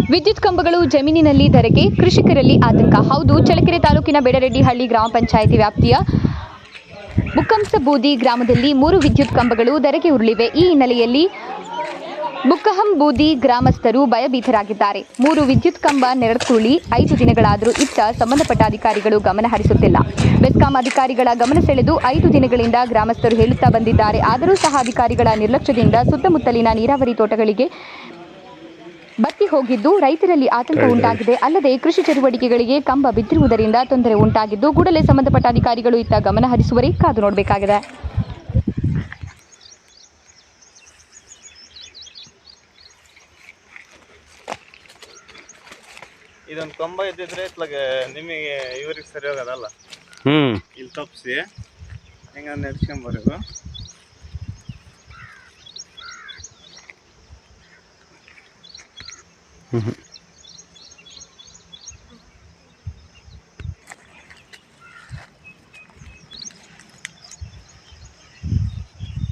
ವಿದ್ಯುತ್ ಕಂಬಗಳು ಜಮೀನಿನಲ್ಲಿ ಧರೆಗೆ ಕೃಷಿಕರಲ್ಲಿ ಆತಂಕ. ಹೌದು, ಚಳ್ಳಕೆರೆ ತಾಲೂಕಿನ ಬೇಡರೆಡ್ಡಿಹಳ್ಳಿ ಗ್ರಾಮ ಪಂಚಾಯಿತಿ ವ್ಯಾಪ್ತಿಯ ಬುಕ್ಕಂಸಬೂದಿ ಗ್ರಾಮದಲ್ಲಿ ಮೂರು ವಿದ್ಯುತ್ ಕಂಬಗಳು ಧರೆಗೆ ಉರುಳಿವೆ. ಈ ಹಿನ್ನೆಲೆಯಲ್ಲಿ ಬುಕ್ಕಹಂಬೂದಿ ಗ್ರಾಮಸ್ಥರು ಭಯಭೀತರಾಗಿದ್ದಾರೆ. ಮೂರು ವಿದ್ಯುತ್ ಕಂಬ ನೆರಳುರುಳಿ ಐದು ದಿನಗಳಾದರೂ ಇತ್ತ ಸಂಬಂಧಪಟ್ಟ ಅಧಿಕಾರಿಗಳು ಗಮನ ಹರಿಸುತ್ತಿಲ್ಲ. ಬೆಸ್ಕಾಂ ಅಧಿಕಾರಿಗಳ ಗಮನ ಸೆಳೆದು ಐದು ದಿನಗಳಿಂದ ಗ್ರಾಮಸ್ಥರು ಹೇಳುತ್ತಾ ಬಂದಿದ್ದಾರೆ. ಆದರೂ ಸಹ ಅಧಿಕಾರಿಗಳ ನಿರ್ಲಕ್ಷ್ಯದಿಂದ ಸುತ್ತಮುತ್ತಲಿನ ನೀರಾವರಿ ತೋಟಗಳಿಗೆ ಬತ್ತಿ ಹೋಗಿದ್ದು ರೈತರಲ್ಲಿ ಆತಂಕ ಉಂಟಾಗಿದೆ. ಅಲ್ಲದೆ ಕೃಷಿ ಚಟುವಟಿಕೆಗಳಿಗೆ ಕಂಬ ಬಿದ್ದಿರುವುದರಿಂದ ತೊಂದರೆ ಉಂಟಾಗಿದ್ದು ಕೂಡಲೇ ಸಂಬಂಧಪಟ್ಟ ಅಧಿಕಾರಿಗಳು ಇತ್ತ ಗಮನ ಹರಿಸುವರೇ ಕಾದು ನೋಡಬೇಕಾಗಿದೆ. ಇದೊಂದು ಕಂಬ ಇದ್ದಿದ್ರೆ ಇತ್ಲಾಗ ನಿಮಗೆ ಇವ್ರಿಗೆ ಸರಿ ಹೋಗೋದಲ್ಲ? ಹ್ಞೂ ಇಲ್ಲಿ ತಪ್ಪಿಸಿ. ಹೆಂಗ ನಡ್ಸ್ಕೊಂಬರೋದು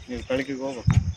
ನೀವು ಕಳಕಿಗೆ ಹೋಗ್ಬೇಕು